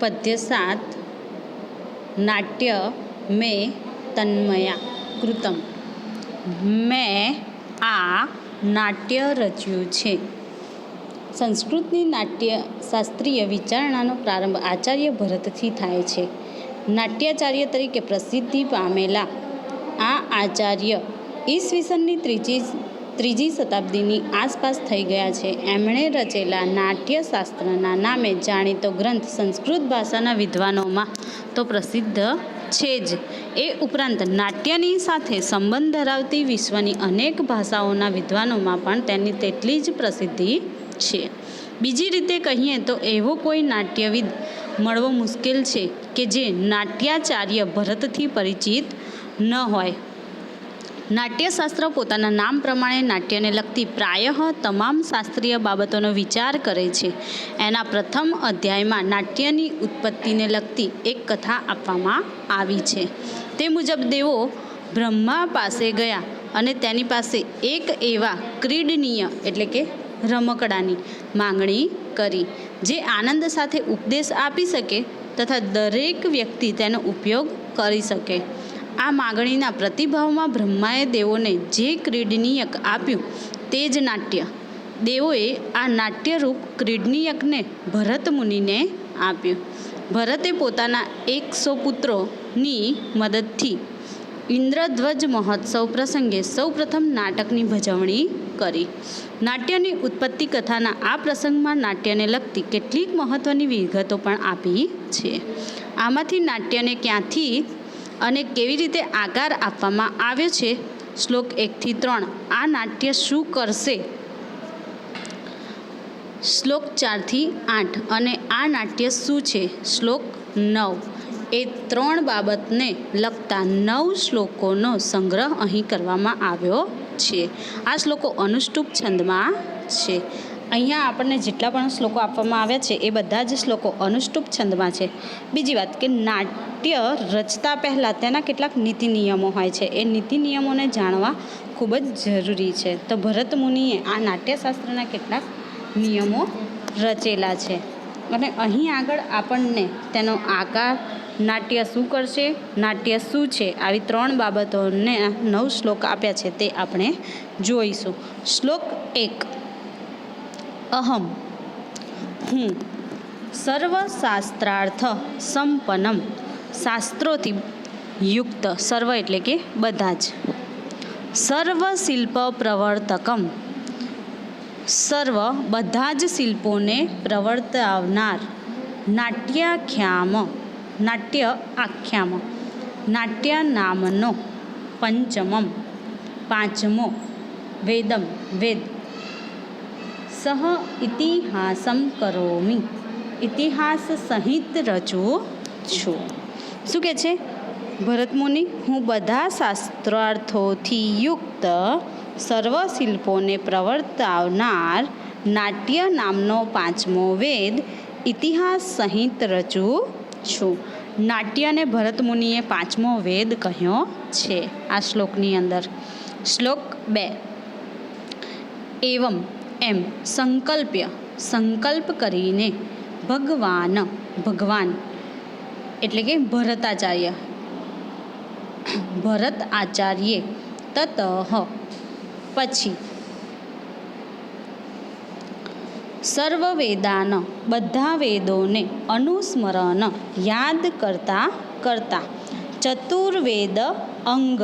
પદ્ય સાત, નાટ્ય મેં તન્મયા કૃતમ. મેં આ નાટ્ય રચ્યું છે. સંસ્કૃતની નાટ્ય શાસ્ત્રીય વિચારણાનો પ્રારંભ આચાર્ય ભરતથી થાય છે. નાટ્યાચાર્ય તરીકે પ્રસિદ્ધિ પામેલા આ આચાર્ય ઈસવીસનની ત્રીજી ત્રીજી શતાબ્દીની આસપાસ થઈ ગયા છે. એમણે રચેલા નાટ્યશાસ્ત્રના નામે જાણીતો ગ્રંથ સંસ્કૃત ભાષાના વિદ્વાનોમાં તો પ્રસિદ્ધ છે જ. એ ઉપરાંત નાટ્યની સાથે સંબંધ ધરાવતી વિશ્વની અનેક ભાષાઓના વિદ્વાનોમાં પણ તેની તેટલી જ પ્રસિદ્ધિ છે. બીજી રીતે કહીએ તો એવો કોઈ નાટ્યવિદ મળવો મુશ્કેલ છે કે જે નાટ્યાચાર્ય ભરતથી પરિચિત ન હોય. નાટ્યશાસ્ત્ર પોતાના નામ પ્રમાણે નાટ્યને લગતી પ્રાયઃ તમામ શાસ્ત્રીય બાબતોનો વિચાર કરે છે. એના પ્રથમ અધ્યાયમાં નાટ્યની ઉત્પત્તિને લગતી એક કથા આપવામાં આવી છે. તે મુજબ દેવો બ્રહ્મા પાસે ગયા અને તેની પાસે એક એવા ક્રીડનીય એટલે કે રમકડાની માંગણી કરી, જે આનંદ સાથે ઉપદેશ આપી શકે તથા દરેક વ્યક્તિ તેનો ઉપયોગ કરી શકે. આ માગણીના પ્રતિભાવમાં બ્રહ્માએ દેવોને જે ક્રીડનીયક આપ્યું તે જ નાટ્ય. દેવોએ આ નાટ્યરૂપ ક્રીડનીયકને ભરત મુનિને આપ્યું. ભરતે પોતાના એકસો પુત્રોની મદદથી ઇન્દ્રધ્વજ મહોત્સવ પ્રસંગે સૌપ્રથમ નાટકની ભજવણી કરી. નાટ્યની ઉત્પત્તિ કથાના આ પ્રસંગમાં નાટ્યને લગતી કેટલીક મહત્ત્વની વિગતો પણ આપી છે. આમાંથી નાટ્યને ક્યાંથી અને કેવી રીતે આકાર આપવામાં આવ્યો છે? શ્લોક એકથી ત્રણ. આ નાટ્ય શું કરશે? શ્લોક ચારથી આઠ. અને આ નાટ્ય શું છે? શ્લોક નવ. એ ત્રણ બાબતને લગતા નવ શ્લોકોનો સંગ્રહ અહીં કરવામાં આવ્યો છે. આ શ્લોકો અનુષ્ટુપ છંદમાં છે. અહીંયા આપણને જેટલા પણ શ્લોકો આપવામાં આવ્યા છે એ બધા જ શ્લોકો અનુષ્ટુપ છંદમાં છે. બીજી વાત કે નાટ્ય રચતા પહેલાં તેના કેટલાક નીતિ નિયમો હોય છે. એ નીતિ નિયમોને જાણવા ખૂબ જ જરૂરી છે. તો ભરત મુનિએ આ નાટ્યશાસ્ત્રના કેટલાક નિયમો રચેલા છે. અને અહીં આગળ આપણને તેનો આકાર, નાટ્ય શું કરશે, નાટ્ય શું છે, આવી ત્રણ બાબતોને નવ શ્લોક આપ્યા છે તે આપણે જોઈશું. શ્લોક એક અહમ. હું. સર્વશાસ્ત્રાર્થ સંપન્નમ. શાસ્ત્રોથી યુક્ત સર્વ એટલે કે બધા જ. સર્વ શિલ્પ પ્રવર્તકમ. સર્વ બધા જ શિલ્પોને પ્રવર્તાવનાર. નાટ્યાખ્યામ. નાટ્ય આખ્યામ. નાટ્ય નામનો પંચમમ. પાંચમો. વેદમ. વેદ. સહ ઇતિહાસમ કરોમી ઇતિહાસ સહિત રચું છું શું કહે છે? ભરત મુનિ, હું બધા શાસ્ત્રાર્થોથી યુક્ત સર્વ શિલ્પોને પ્રવર્તાવનાર નાટ્ય નામનો પાંચમો વેદ ઇતિહાસ સહિત રચું છું. નાટ્યને ભરત મુનિએ પાંચમો વેદ કહ્યો છે આ શ્લોકની અંદર. શ્લોક બે. એવમ એમ સંકલ્પ્ય, સંકલ્પ કરીને ભગવાન ભગવાન એટલે કે ભરતાચાર્ય. ભરત આચાર્યે તત પછી સર્વ વેદાન બધા વેદોને અનુસ્મરણ યાદ કરતા કરતા ચતુર્વેદ અંગ,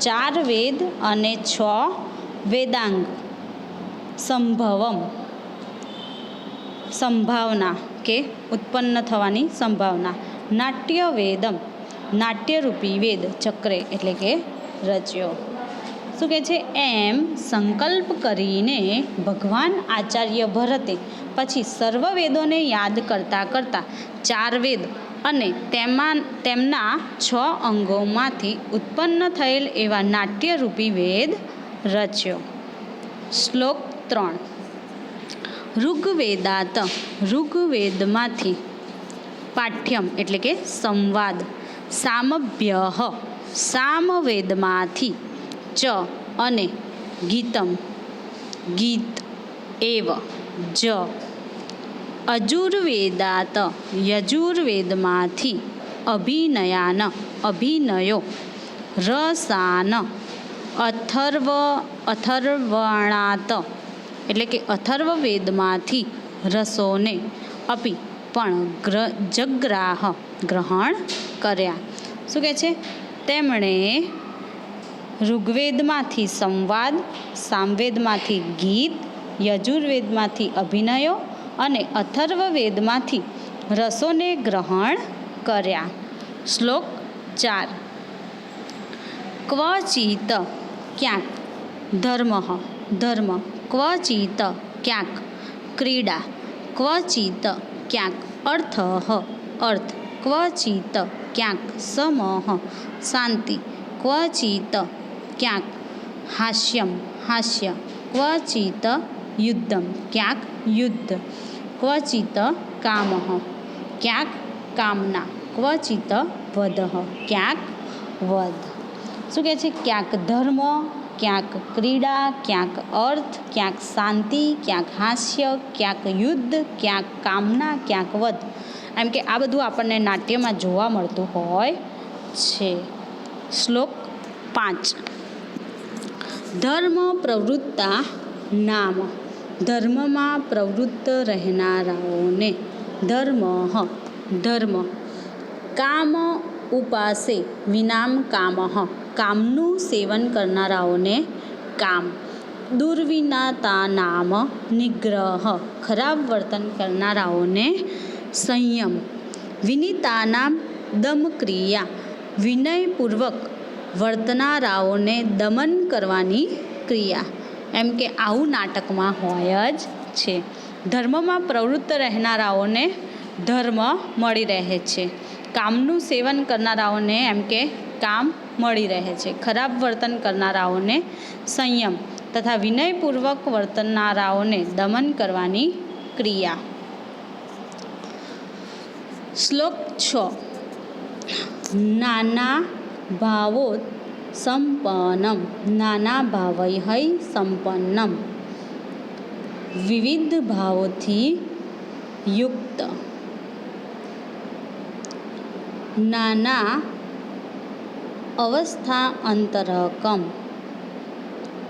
ચાર વેદ અને છ વેદાંગ સંભવમ. સંભાવના કે ઉત્પન્ન થવાની સંભાવના. નાટ્ય વેદમ. નાટ્યરૂપી વેદ, ચક્રે એટલે કે રચ્યો શું કહે છે? એમ સંકલ્પ કરીને ભગવાન આચાર્ય ભરતે પછી સર્વ વેદોને યાદ કરતાં કરતાં ચાર વેદ અને તેમાં, તેમના છ અંગોમાંથી ઉત્પન્ન થયેલ એવા નાટ્યરૂપી વેદ રચ્યો. શ્લોક ત્રણ. ઋગ્વેદાત, ઋગ્વેદમાંથી પાઠ્યમ એટલે કે સંવાદ, સામભ્ય, સામવેદમાંથી ચ અને ગીતમ. ગીત એવ, જ. અજુર્વેદાત, યજુર્વેદમાંથી અભિનયાન, અભિનયો. રસાન, અથર્વ, અથર્વણાત. એટલે કે અથર્વવેદમાંથી રસોને અપી પણ ગ્ર જગ્રાહ ગ્રહણ કર્યા. શું કહે છે? તેમણે ઋગ્વેદમાંથી સંવાદ, સામવેદમાંથી ગીત, યજુર્વેદમાંથી અભિનયો અને અથર્વવેદમાંથી રસોને ગ્રહણ કર્યા. શ્લોક ચાર. ક્વચિત ક્યાંક? ધર્મ. ધર્મ ક્વચિત ક્યાંક? ક્રીડા. ક્વચિત ક્યાંક? અર્થ અર્થ. ક્વચિત ક્યાંક? સમઃ શાંતિ. ક્વચિત ક્યાંક? હાસ્યમ. હાસ્ય. ક્વચિત યુદ્ધમ. ક્યાંક? યુદ્ધ. ક્વચિત કામ. ક્યાંક? કામના. ક્વચિત વધ. ક્યાંક? વધ. શું કહે છે? ક્યાંક ધર્મ ક્યાંક ક્રીડા, ક્યાંક અર્થ, ક્યાંક શાંતિ, ક્યાંક હાસ્ય, ક્યાંક યુદ્ધ, ક્યાંક કામના, ક્યાંક વધ. એમ કે આ બધું આપણને નાટ્યમાં જોવા મળતું હોય છે. શ્લોક પાંચ. ધર્મ પ્રવૃત્તા નામ. ધર્મમાં પ્રવૃત્ત રહેનારાઓને ધર્મ ધર્મ. કામ ઉપાસે વિનામ કામ. કામનું સેવન કરનારાઓને કામ. દુર્વિનાતા નામ નિગ્રહ. ખરાબ વર્તન કરનારાઓને સંયમ. વિનિતાનામ દમક્રિયા. વિનયપૂર્વક વર્તનારાઓને દમન કરવાની ક્રિયા. એમ કે આવું નાટકમાં હોય જ છે. ધર્મમાં પ્રવૃત્ત રહેનારાઓને ધર્મ મળી રહે છે. કામનું સેવન કરનારાઓને એમ કે કામ મળી રહે છે. ખરાબ વર્તન કરનારાઓને સંયમ તથા વિનયપૂર્વક વર્તનનારાઓને દમન કરવાની ક્રિયા. શ્લોક છ. નાના ભાવો સંપન્નમ. નાના ભાવૈ સંપન્નમ. વિવિધ ભાવોથી યુક્ત. નાના અવસ્થા અંતરકમ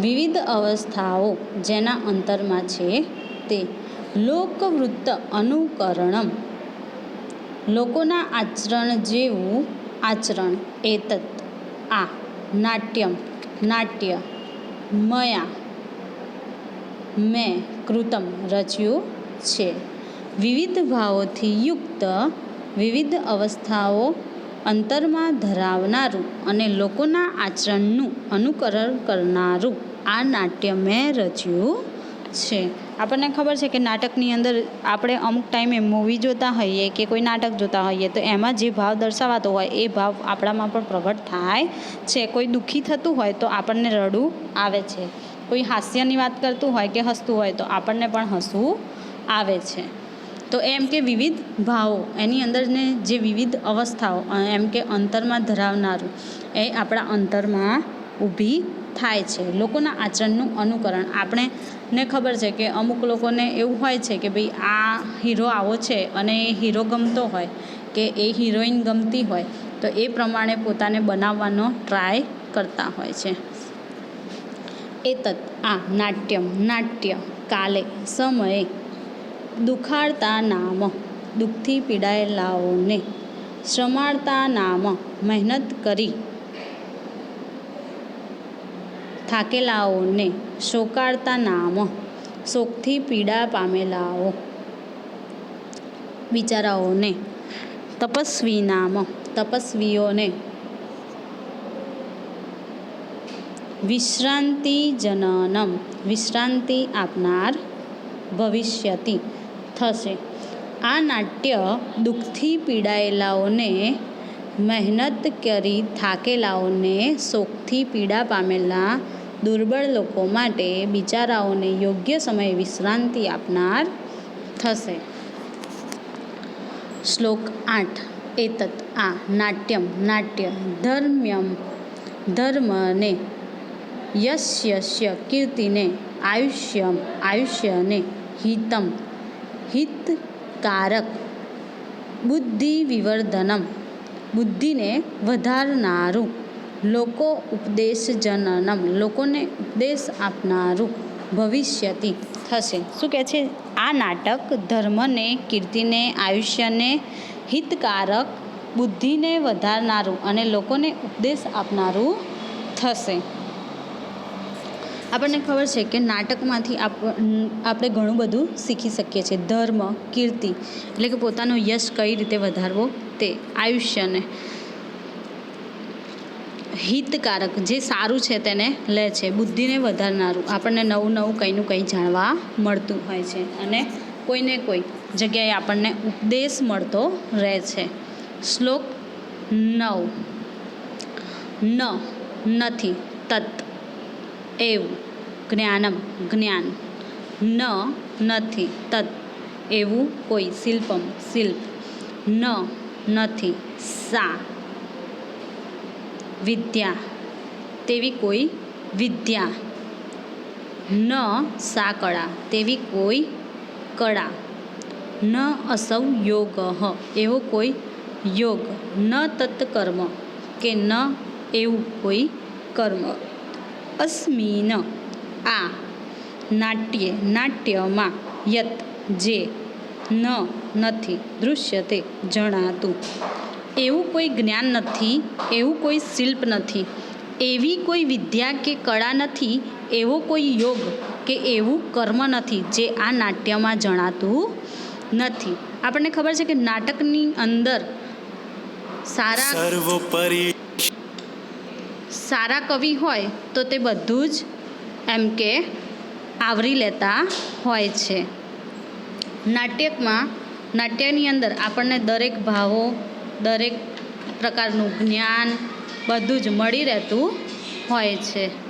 વિવિધ અવસ્થાઓ જેના અંતરમાં છે તે લોકવૃત્ત અનુકરણમ. લોકોના આચરણ જેવું આચરણ, એતત, આ, નાટ્યમ, નાટ્ય, મયા, મેં, કૃતમ રચ્યું છે. વિવિધ ભાવોથી યુક્ત વિવિધ અવસ્થાઓ અંતરમાં ધરાવનારું અને લોકોના આચરણનું અનુકરણ કરનારું આ નાટ્ય મેં રચ્યું છે. આપણને ખબર છે કે નાટકની અંદર આપણે અમુક ટાઈમે મૂવી જોતા હોઈએ કે કોઈ નાટક જોતા હોઈએ તો એમાં જે ભાવ દર્શાવાતો હોય એ ભાવ આપણામાં પણ પ્રગટ થાય છે. કોઈ દુઃખી થતું હોય તો આપણને રડવું આવે છે. કોઈ હાસ્યની વાત કરતું હોય કે હસતું હોય તો આપણને પણ હસવું આવે છે. તો એમ કે વિવિધ ભાવો, એની અંદરને જે વિવિધ અવસ્થાઓ એમ કે અંતરમાં ધરાવનારું, એ આપણા અંતરમાં ઊભી થાય છે. લોકોના આચરણનું અનુકરણ. આપણે ને ખબર છે કે અમુક લોકોને એવું હોય છે કે ભાઈ આ હીરો આવો છે અને એ હીરો ગમતો હોય, કે એ હિરોઈન ગમતી હોય, તો એ પ્રમાણે પોતાને બનાવવાનો ટ્રાય કરતા હોય છે. એ તત આ નાટ્યમ નાટ્ય કાલે, સમયે દુખાડતા નામ, દુઃખથી પીડાયેલાઓને શ્રમાળતા નામ, મહેનત કરી થાકેલાઓને શોકાળતા નામ, શોકથી પીડા પામેલાઓ. બિચારાઓને તપસ્વી નામ, તપસ્વીઓને વિશ્રાંતિ જનનમ વિશ્રાંતિ આપનાર ભવિષ્યતિ. થશે. આ નાટ્ય દુઃખથી પીડાયેલાઓને, મહેનત કરી થાકેલાઓને, શોકથી પીડા પામેલા દુર્બળ લોકો માટે બિચારાઓને યોગ્ય સમયે વિશ્રાંતિ આપનાર થશે. શ્લોક આઠ. એતત આ નાટ્યમ નાટ્ય ધર્મ્યમ ધર્મને યસ્યસ્ય કીર્તિને આયુષ્યમ આયુષ્યને હિતમ હિત હિતકારક બુદ્ધિ વિવર્ધનમ બુદ્ધિને વધારનારું લોકો ઉપદેશજનનમ લોકોને ઉપદેશ આપનારું ભવિષ્યથી થશે શું કહે છે? આ નાટક ધર્મને, કીર્તિને, આયુષ્યને હિતકારક, બુદ્ધિને વધારનારું અને લોકોને ઉપદેશ આપનારું થશે. આપણને ખબર છે કે નાટકમાંથી આપ આપણે ઘણું બધું શીખી શકીએ છીએ. ધર્મ, કીર્તિ, એટલે કે પોતાનો યશ કઈ રીતે વધારવો તે આયુષ્યને હિતકારક જે સારું છે તેને લે છે, બુદ્ધિને વધારનારું, આપણને નવું નવું કંઈનું કંઈ જાણવા મળતું હોય છે અને કોઈને કોઈ જગ્યાએ આપણને ઉપદેશ મળતો રહે છે. શ્લોક નવ. ન, નથી, તત. એવું. જ્ઞાનમ, જ્ઞાન. ન, નથી તત એવું કોઈ, શિલ્પમ, શિલ્પ. ન, નથી સા વિદ્યા. તેવી કોઈ વિદ્યા. ન સા કળા તેવી કોઈ કળા. ન, અસૌ, યોગ. એવો કોઈ યોગ. ન, તત્કર્મ. કે ન, એવું કોઈ કર્મ. અસ્મિન. આ નાટ્યે, નાટ્યમાં યત જે ન નથી દૃશ્યતે જણાતું. એવું કોઈ જ્ઞાન નથી, એવું કોઈ શિલ્પ નથી, એવી કોઈ વિદ્યા કે કળા નથી, એવો કોઈ યોગ કે એવું કર્મ નથી જે આ નાટ્યમાં જણાતું નથી. આપણને ખબર છે કે નાટકની અંદર સારા સર્વોપરી સારા કવિ હોય તો તે બધું જ એમ કે આવરી લેતા હોય છે. નાટ્યકમાં નાટ્યની અંદર આપણને દરેક ભાવો, દરેક પ્રકારનું જ્ઞાન બધું જ મળી રહેતું હોય છે.